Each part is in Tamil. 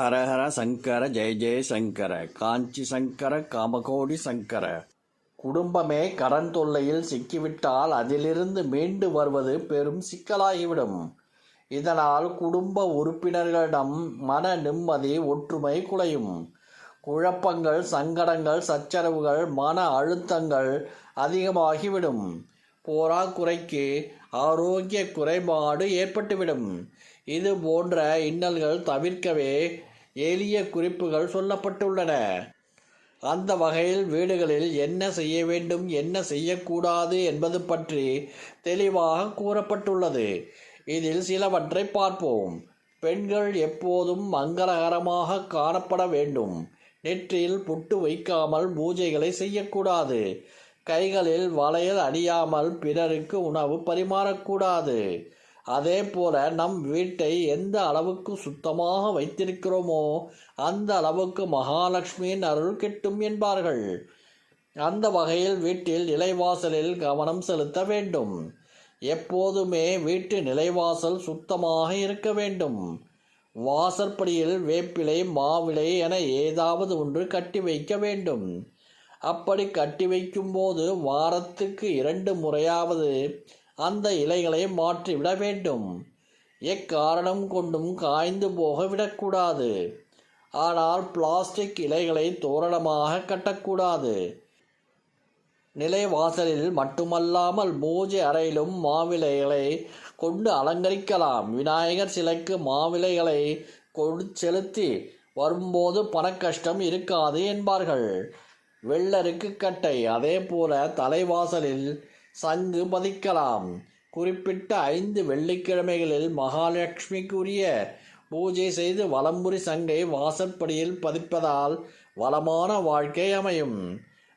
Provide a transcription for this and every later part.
ஹரஹர சங்கர ஜெய ஜெய சங்கர காஞ்சி சங்கர காமகோடி சங்கர. குடும்பமே கடன் தொல்லையில் சிக்கிவிட்டால் அதிலிருந்து மீண்டு வருவது பெரும் சிக்கலாகிவிடும். இதனால் குடும்ப உறுப்பினர்களிடம் மன நிம்மதி ஒற்றுமை குலையும். குழப்பங்கள் சங்கடங்கள் சச்சரவுகள் மன அழுத்தங்கள் அதிகமாகிவிடும். போராக்குறைக்கு ஆரோக்கிய குறைபாடு ஏற்பட்டுவிடும். இது போன்ற இன்னல்கள் தவிர்க்கவே எளிய குறிப்புகள் சொல்லப்பட்டுள்ளன. அந்த வகையில் வீடுகளில் என்ன செய்ய வேண்டும் என்ன செய்யக்கூடாது என்பது பற்றி தெளிவாக கூறப்பட்டுள்ளது. இதில் சிலவற்றை பார்ப்போம். பெண்கள் எப்போதும் மங்களகரமாக காணப்பட வேண்டும். நெற்றியில் புட்டு வைக்காமல் பூஜைகளை செய்யக்கூடாது. கைகளில் வளையல் அணியாமல் பிறருக்கு உணவு பரிமாறக்கூடாது. அதே போல நம் வீட்டை எந்த அளவுக்கு சுத்தமாக வைத்திருக்கிறோமோ அந்த அளவுக்கு மகாலட்சுமியின் அருள் கிட்டும் என்பார்கள். அந்த வகையில் வீட்டில் நிலைவாசலில் கவனம் செலுத்த வேண்டும். எப்போதுமே வீட்டு நிலைவாசல் சுத்தமாக இருக்க வேண்டும். வாசற்படியில் வேப்பிலை மாவிலை என ஏதாவது ஒன்று கட்டி வைக்க வேண்டும். அப்படி கட்டி வைக்கும்போது வாரத்துக்கு இரண்டு முறையாவது அந்த இலைகளை மாற்றிவிட வேண்டும். எக்காரணம் கொண்டும் காய்ந்து போக விடக்கூடாது ஆனால் பிளாஸ்டிக் இலைகளை தோரணமாக கட்டக்கூடாது. நிலைவாசலில் மட்டுமல்லாமல் பூஜை அறையிலும் மாவிலைகளை கொண்டு அலங்கரிக்கலாம். விநாயகர் சிலைக்கு மாவிலைகளை கொடு செலுத்தி வரும்போது பணக்கஷ்டம் இருக்காது என்பார்கள். வெள்ளருக்கு கட்டை அதே போல தலைவாசலில் சங்கு பதிக்கலாம் குறிப்பிட்ட ஐந்து வெள்ளிக்கிழமைகளில் மகாலட்சுமிக்குரிய பூஜை செய்து வலம்புரி சங்கை வாசற்படியில் பதிப்பதால் வளமான வாழ்க்கை அமையும்.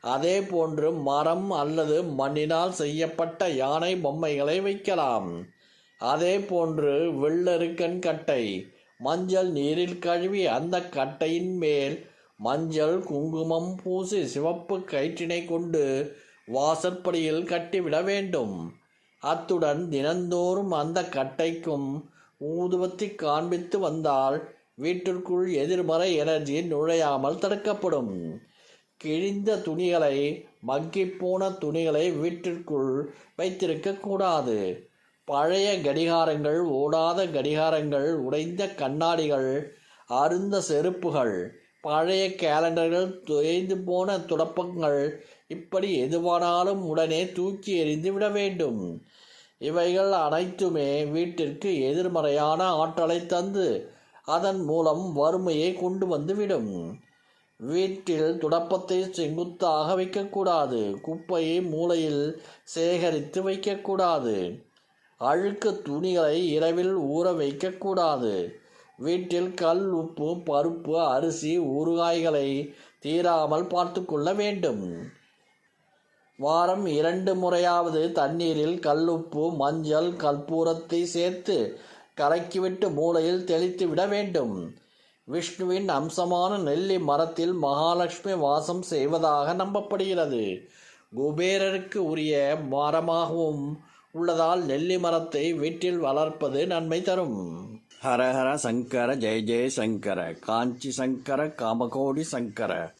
அதே போன்று மரம் அல்லது மண்ணினால் செய்யப்பட்ட யானை பொம்மைகளை வைக்கலாம். அதே போன்று வெள்ளருக்கன் கட்டை மஞ்சள் நீரில் கழுவி அந்த கட்டையின் மேல் மஞ்சள் குங்குமம் பூசி சிவப்பு கயிற்றினை கொண்டு வாசற்படியில் கட்டிவிட வேண்டும். அத்துடன் தினந்தோறும் அந்த கட்டைக்கும் ஊதுவத்தி காண்பித்து வந்தால் வீட்டிற்குள் எதிர்மறை எனர்ஜி நுழையாமல் தடுக்கப்படும். கிழிந்த துணிகளை மங்கிப்போன துணிகளை வீட்டிற்குள் வைத்திருக்கக்கூடாது பழைய கடிகாரங்கள் ஓடாத கடிகாரங்கள் உடைந்த கண்ணாடிகள் அருந்த செருப்புகள் பழைய கேலண்டர்கள் தொய்ந்து போன துடப்பங்கள் இப்படி எதுவானாலும் உடனே தூக்கி எறிந்து விட வேண்டும். இவைகள் அனைத்துமே வீட்டிற்கு எதிர்மறையான ஆற்றலை தந்து அதன் மூலம் வறுமையை கொண்டு வந்துவிடும் வீட்டில் துடப்பத்தை செங்குத்தாக வைக்கக்கூடாது குப்பையை மூளையில் சேகரித்து வைக்கக்கூடாது. அழுக்கு துணிகளை இரவில் ஊற வைக்கக்கூடாது. வீட்டில் கல் உப்பு பருப்பு அரிசி ஊறுகாய்களை தீராமல் பார்த்து கொள்ள வேண்டும். வாரம் இரண்டு முறையாவது தண்ணீரில் கல்லுப்பு மஞ்சள் கற்பூரத்தை சேர்த்து கலக்கிவிட்டு மூளையில் தெளித்து விட வேண்டும். விஷ்ணுவின் அம்சமான நெல்லி மரத்தில் மகாலட்சுமி வாசம் செய்வதாக நம்பப்படுகிறது. குபேரருக்கு உரிய மரமாகவும் உள்ளதால் நெல்லி மரத்தை வீட்டில் வளர்ப்பது நன்மை தரும். ஹரஹர சங்கர ஜெய ஜெய சங்கர காஞ்சி சங்கர காமகோடி சங்கர.